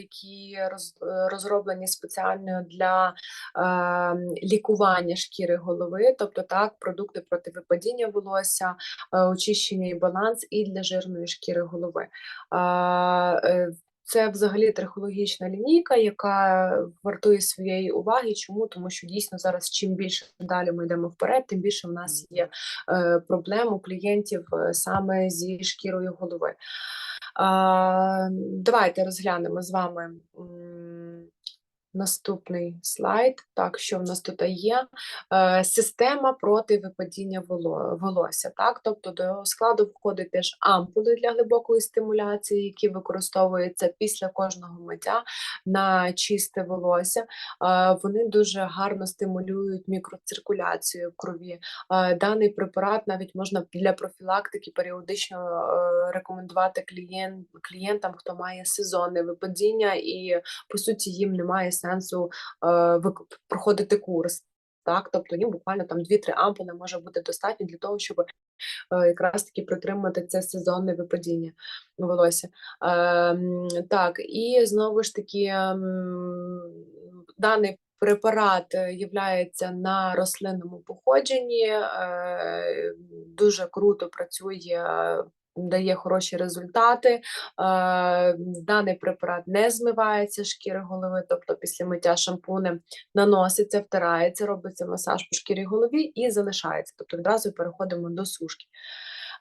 які роз, е, розроблені спеціально для е, лікування шкіри голови, тобто так, продукти проти випадіння волосся, е, очищення і баланс і для жирної шкіри голови. Е, е, це взагалі трихологічна лінійка, яка вартує своєї уваги. Чому? Тому що дійсно зараз, чим більше далі ми йдемо вперед, тим більше в нас є е, проблем у клієнтів е, саме зі шкірою голови. Давайте розглянемо з вами наступний слайд. Так, що в нас тут є? Е, Система проти випадіння волосся. Так? Тобто до складу входить теж ампули для глибокої стимуляції, які використовуються після кожного миття на чисте волосся. Е, Вони дуже гарно стимулюють мікроциркуляцію в крові. Е, Даний препарат навіть можна для профілактики періодично е, рекомендувати клієнт, клієнтам, хто має сезонне випадіння, і по суті їм немає сенсу е, проходити курс. Так, тобто їм буквально там 2-3 ампули може бути достатньо для того, щоб е, якраз таки притримати це сезонне випадіння волосся. Ем, так, і знову ж таки, ем, даний препарат е, являється на рослинному походженні, е, дуже круто працює. Дає хороші результати. Е, Даний препарат не змивається шкіри голови, тобто після миття шампунем наноситься, втирається, робиться масаж по шкірі голові і залишається. Тобто відразу переходимо до сушки.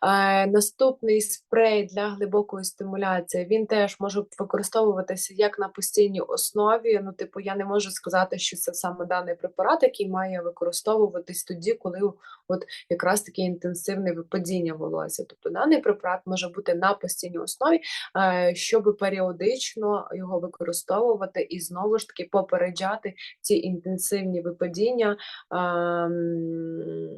Е, Наступний спрей для глибокої стимуляції він теж може використовуватися як на постійній основі. Ну, типу, я не можу сказати, що це саме даний препарат, який має використовуватись тоді, коли от якраз таке інтенсивне випадіння волосся. Тобто даний препарат може бути на постійній основі, е, щоб періодично його використовувати і знову ж таки попереджати ці інтенсивні випадіння, ем,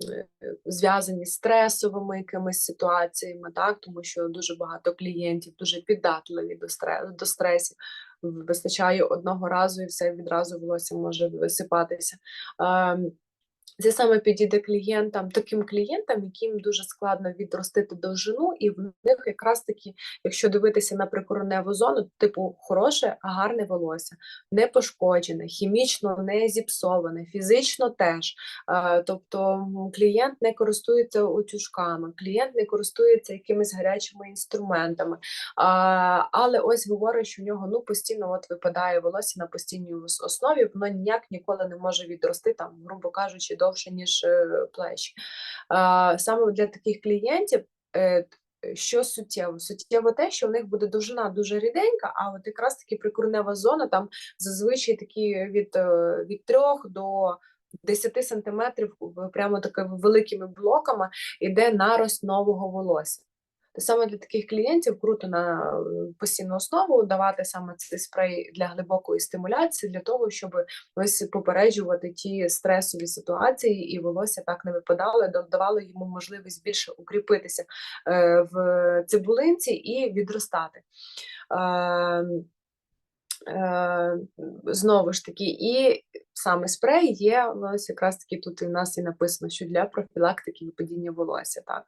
зв'язані з стресовими якимись ситуаціями, так тому що дуже багато клієнтів дуже піддатливі до стресу, до стресів. Вистачає одного разу і все відразу волосся може висипатися. Це саме підійде клієнтам, таким клієнтам, яким дуже складно відростити довжину, і в них якраз таки, якщо дивитися на прикореневу зону, типу хороше, гарне волосся, не пошкоджене, хімічно не зіпсоване, фізично теж. Тобто клієнт не користується утюжками, клієнт не користується якимись гарячими інструментами. Але ось говорить, що в нього ну постійно от випадає волосся на постійній основі, воно ніяк ніколи не може відрости, там, грубо кажучи, довше, ніж е, плечі. Саме для таких клієнтів. Е, що суттєво? Суттєво те, що в них буде довжина дуже ріденька, а от якраз таки прикорнева зона там зазвичай такі від, е, від 3 до 10 сантиметрів прямо такими великими блоками іде нарост нового волосся. То саме для таких клієнтів круто на е, постійну основу давати саме цей спрей для глибокої стимуляції, для того, щоб ось попереджувати ті стресові ситуації, і волосся так не випадало, да- давало йому можливість більше укріпитися е, в цибулинці і відростати. Ем, Е, знову ж таки, і саме спрей є ось якраз таки тут в нас і написано, що для профілактики випадіння волосся. Так.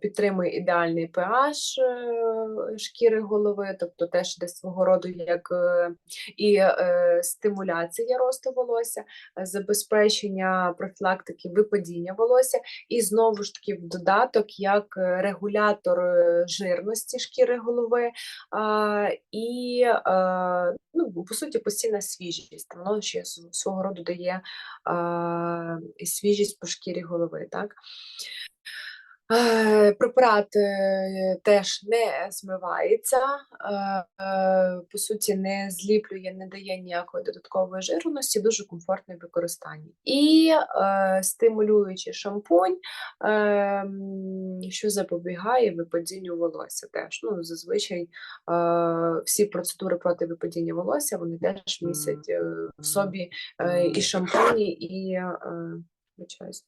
Підтримує ідеальний pH е, шкіри голови, тобто теж десь свого роду як е, і е, стимуляція росту волосся, забезпечення профілактики випадіння волосся, і знову ж таки в додаток як регулятор жирності шкіри голови, і ну, по суті постійна свіжість. Воно ще свого роду дає е, свіжість по шкірі голови. Так? Е, Препарат е, теж не змивається, е, по суті, не зліплює, не дає ніякої додаткової жирності, дуже комфортний в використанні. І стимулюючий шампунь, що запобігає випадінню волосся. Теж ну, зазвичай всі процедури проти випадіння волосся вони теж містять в собі і шампуні, і вибачаюсь,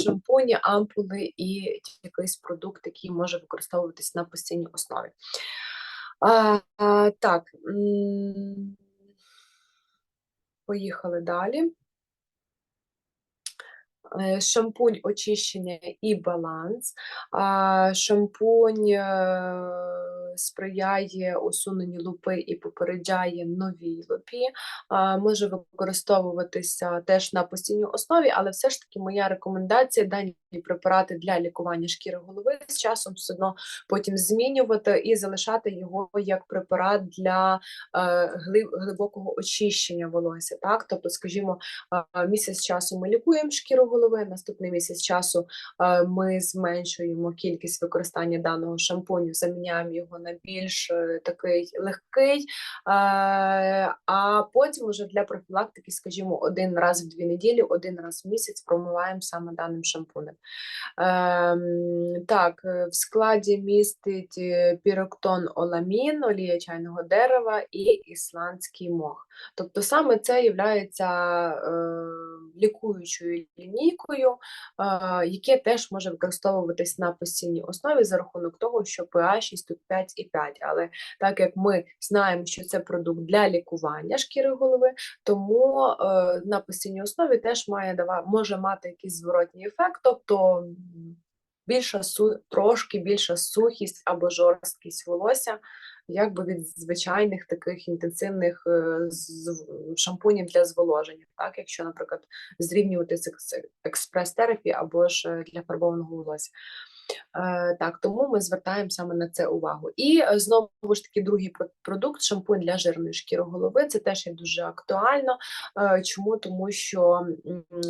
шампуні, ампули і якийсь продукт, який може використовуватись на постійній основі. А, а, так, поїхали далі. Е, шампунь очищення і баланс. Шампунь, е, сприяє усуненню лупи і попереджає новій лупі. Може використовуватися теж на постійній основі, але все ж таки моя рекомендація дані препарати для лікування шкіри голови з часом все одно потім змінювати і залишати його як препарат для е, глибокого очищення волосся. Так? Тобто, скажімо, місяць часу ми лікуємо шкіру голови, наступний місяць часу е, ми зменшуємо кількість використання даного шампуню, заміняємо його на більш е, такий легкий, е, а потім уже для профілактики, скажімо, один раз в дві неділі, один раз в місяць промиваємо саме даним шампунем. Ем, так, е, в складі містить піроктон оламін, олія чайного дерева і ісландський мох. Тобто саме це є лікуючою лінійкою, яке теж може використовуватись на постійній основі за рахунок того, що pH тут 5,5. Але так як ми знаємо, що це продукт для лікування шкіри голови, тому е, на постійній основі теж має може мати якийсь зворотній ефект, тобто більша трошки більша сухість або жорсткість волосся, якби від звичайних таких інтенсивних е, шампунів для зволоження. Так, якщо, наприклад, зрівнювати з експрес-терапі або ж е, для фарбованого волосся. Е, так, тому ми звертаємо саме на це увагу. І е, знову ж таки, другий продукт шампунь для жирної шкіри голови. Це теж є дуже актуально. Е, чому? Тому що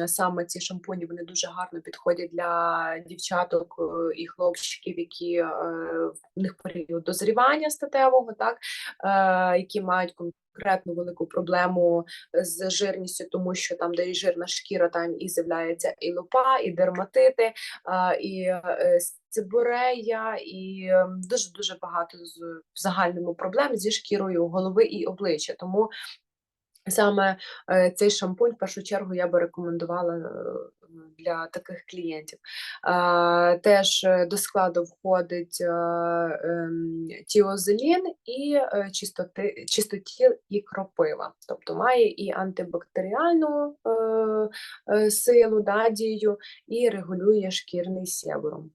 саме ці шампуні вони дуже гарно підходять для дівчаток і хлопчиків, які в них період дозрівання статевого, так, які мають конкретну велику проблему з жирністю, тому що там, де і жирна шкіра, там і з'являється і лупа, і дерматити, і е, цибурея, і дуже дуже багато з в загальному проблем зі шкірою голови і обличчя. Тому саме е, цей шампунь в першу чергу я би рекомендувала е, для таких клієнтів. Теж е, до складу входить ем, тіозелін і чистоти, чистотіл і кропива, тобто має і антибактеріальну силу, да, дію, і регулює шкірний сєбрум.